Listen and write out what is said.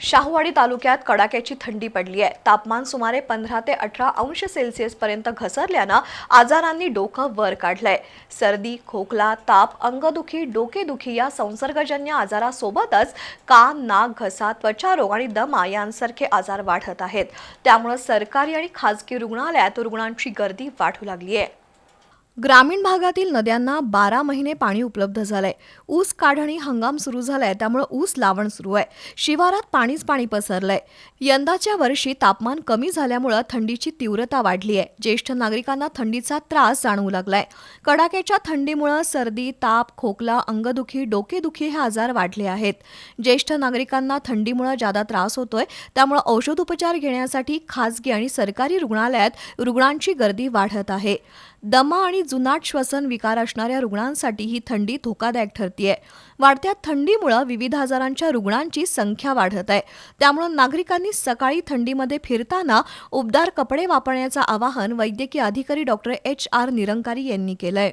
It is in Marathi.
शाहूवाडी तालुक्यात कडाक्याची थंडी पडली आहे. तापमान सुमारे पंधरा ते अठरा अंश सेल्सिअस पर्यंत घसरल्यानं आजारांनी डोकं वर काढलंय. सर्दी खोकला ताप अंगदुखी डोकेदुखी या संसर्गजन्य आजारासोबतच कान नाक घसा त्वचारोग आणि दमा यांसारखे आजार वाढत आहेत. त्यामुळे सरकारी आणि खाजगी रुग्णालयात रुग्णांची गर्दी वाढू लागली आहे. ग्रामीण भागातील नद्यांना बारा महिने पाणी उपलब्ध झालंय. ऊस काढणी हंगाम सुरू झालाय त्यामुळे ऊस लावण सुरू आहे. शिवारात पाणीच पाणी पसरलंय. यंदाच्या वर्षी तापमान कमी झाल्यामुळं थंडीची तीव्रता वाढली आहे ज्येष्ठ नागरिकांना थंडीचा त्रास जाणवू लागलाय. कडाक्याच्या थंडीमुळं सर्दी ताप खोकला अंगदुखी डोकेदुखी हे आजार वाढले आहेत. ज्येष्ठ नागरिकांना थंडीमुळं जादा त्रास होतोय त्यामुळे औषधोपचार घेण्यासाठी खासगी आणि सरकारी रुग्णालयात रुग्णांची गर्दी वाढत आहे. दमा आणि जुनाट श्वसन विकार असणाऱ्या रुग्णांसाठी ही थंडी धोकादायक ठरतीये. वाढत्या थंडीमुळं विविध आजारांच्या रुग्णांची संख्या वाढत आहे. त्यामुळं नागरिकांनी सकाळी थंडीमध्ये फिरताना उबदार कपडे वापरण्याचं आवाहन वैद्यकीय अधिकारी डॉक्टर एच आर निरंकारी यांनी केलंय.